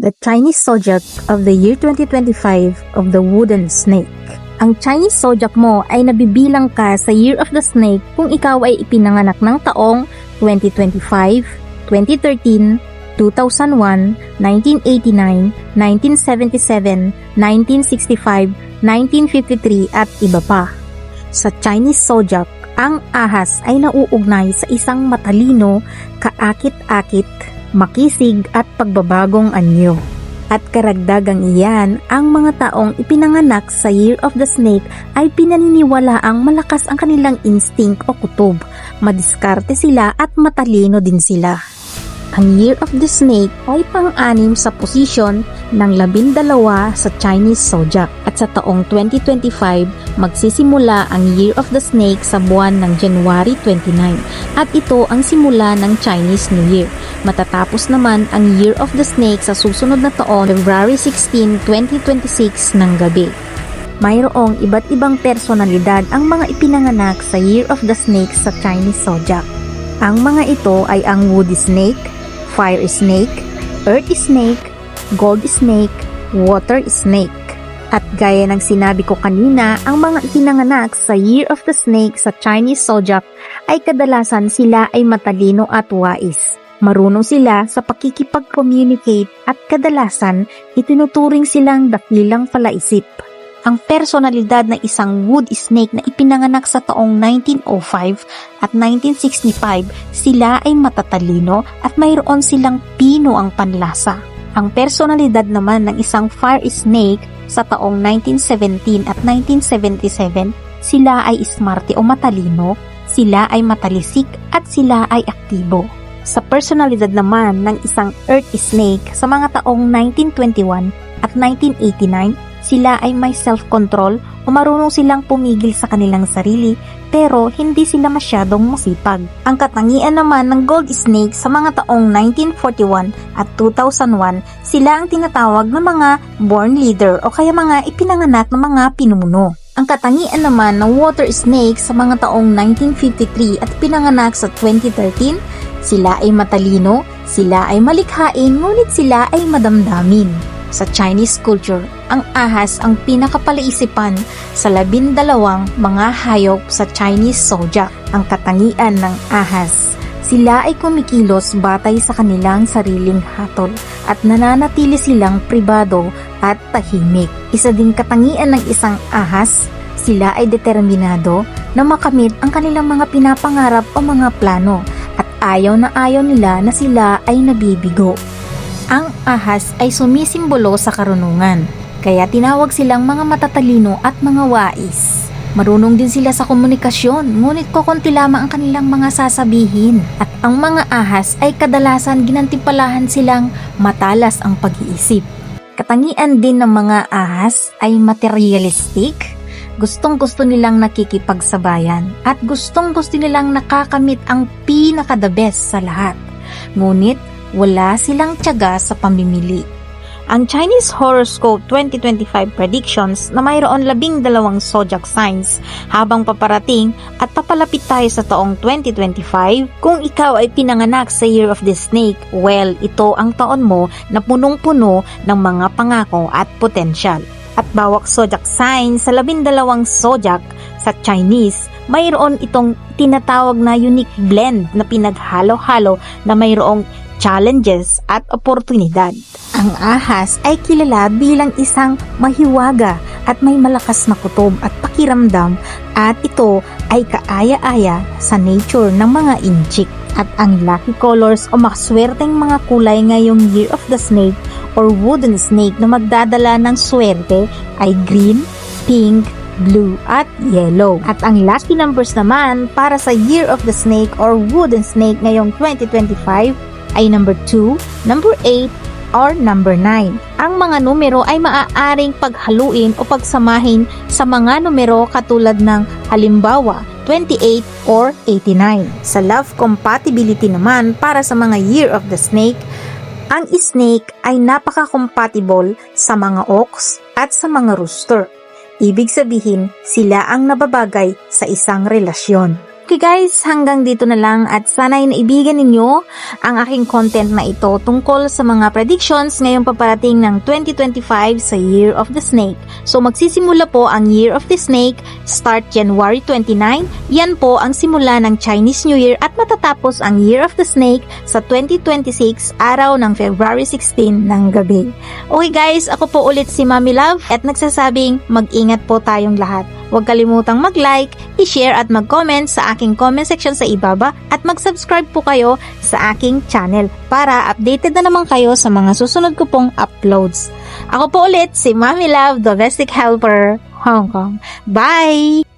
The Chinese Zodiac of the year 2025 of the Wooden Snake. Ang Chinese Zodiac mo ay nabibilang ka sa Year of the Snake kung ikaw ay ipinanganak ng taong 2025, 2013, 2001, 1989, 1977, 1965, 1953 at iba pa. Sa Chinese Zodiac, ang ahas ay nauugnay sa isang matalino, kaakit-akit, makisig at pagbabagong anyo. At karagdagang iyan, ang mga taong ipinanganak sa Year of the Snake ay pinaniniwala ang malakas ang kanilang instinct o kutob, madiskarte sila at matalino din sila. Ang Year of the Snake ay pang-anim sa posisyon ng labindalawa sa Chinese Zodiac at sa taong 2025 magsisimula ang Year of the Snake sa buwan ng January 29 at ito ang simula ng Chinese New Year. Matatapos naman ang Year of the Snake sa susunod na taon February 16, 2026 ng gabi. Mayroong iba't ibang personalidad ang mga ipinanganak sa Year of the Snake sa Chinese Zodiac. Ang mga ito ay ang Woody Snake, Fire Snake, Earth Snake, Gold Snake, Water Snake. At gaya ng sinabi ko kanina, ang mga ipinanganak sa Year of the Snake sa Chinese Zodiac ay kadalasan sila ay matalino at wais. Marunong sila sa pakikipag-communicate at kadalasan itinuturing silang dakilang palaisip. Ang personalidad ng isang wood snake na ipinanganak sa taong 1905 at 1965, sila ay matatalino at mayroon silang pino ang panlasa. Ang personalidad naman ng isang fire snake sa taong 1917 at 1977, sila ay smarte o matalino, sila ay matalisik at sila ay aktibo. Sa personalidad naman ng isang earth snake sa mga taong 1921 at 1989, sila ay may self-control o marunong silang pumigil sa kanilang sarili pero hindi sila masyadong masipag. Ang katangian naman ng gold snake sa mga taong 1941 at 2001, sila ang tinatawag na mga born leader o kaya mga ipinanganak ng mga pinumuno. Ang katangian naman ng water snake sa mga taong 1953 at pinanganak sa 2013, sila ay matalino, sila ay malikhain, ngunit sila ay madamdamin. Sa Chinese culture, ang ahas ang pinakapalaisipan sa labindalawang mga hayop sa Chinese zodiac. Ang katangian ng ahas, sila ay kumikilos batay sa kanilang sariling hatol at nananatili silang pribado at tahimik. Isa ding katangian ng isang ahas, sila ay determinado na makamit ang kanilang mga pinapangarap o mga plano ayaw na ayaw nila na sila ay nabibigo. Ang ahas ay sumisimbolo sa karunungan, kaya tinawag silang mga matatalino at mga wais. Marunong din sila sa komunikasyon, ngunit kokonti lamang ang kanilang mga sasabihin. At ang mga ahas ay kadalasan ginantipalahan silang matalas ang pag-iisip. Katangian din ng mga ahas ay materialistic, gustong gusto nilang nakikipagsabayan at gustong gusto nilang nakakamit ang pinaka-the best sa lahat. Ngunit wala silang tiyaga sa pamimili. Ang Chinese Horoscope 2025 predictions na mayroon labing dalawang zodiac signs habang paparating at papalapit tayo sa taong 2025. Kung ikaw ay pinanganak sa Year of the Snake, well, ito ang taon mo na punong-puno ng mga pangako at potensyal. At bawak zodiac sign sa labindalawang zodiac sa Chinese, mayroon itong tinatawag na unique blend na pinaghalo-halo na mayroong challenges at oportunidad. Ang ahas ay kilala bilang isang mahiwaga at may malakas na kutob at pakiramdam at ito ay kaaya-aya sa nature ng mga inchik. At ang lucky colors o makaswerteng mga kulay ngayong Year of the Snake or Wooden Snake na magdadala ng swerte ay green, pink, blue at yellow. At ang lucky numbers naman para sa Year of the Snake or Wooden Snake ngayong 2025 ay number 2, number 8, or number 9. Ang mga numero ay maaaring paghaluin o pagsamahin sa mga numero katulad ng halimbawa 28 or 89. Sa love compatibility naman para sa mga Year of the Snake, ang snake ay napaka-compatible sa mga ox at sa mga rooster. Ibig sabihin, sila ang nababagay sa isang relasyon. Okay guys, hanggang dito na lang at sana'y naibigan ninyo ang aking content na ito tungkol sa mga predictions ngayong paparating ng 2025 sa Year of the Snake. So magsisimula po ang Year of the Snake start January 29. Yan po ang simula ng Chinese New Year at matatapos ang Year of the Snake sa 2026 araw ng February 16 ng gabi. Okay guys, ako po ulit si Mami Love at nagsasabing mag-ingat po tayong lahat. Huwag kalimutang mag-like, i-share at mag-comment sa aking comment section sa ibaba at mag-subscribe po kayo sa aking channel para updated na naman kayo sa mga susunod ko pong uploads. Ako po ulit si Mami Love, Domestic Helper, Hong Kong. Bye!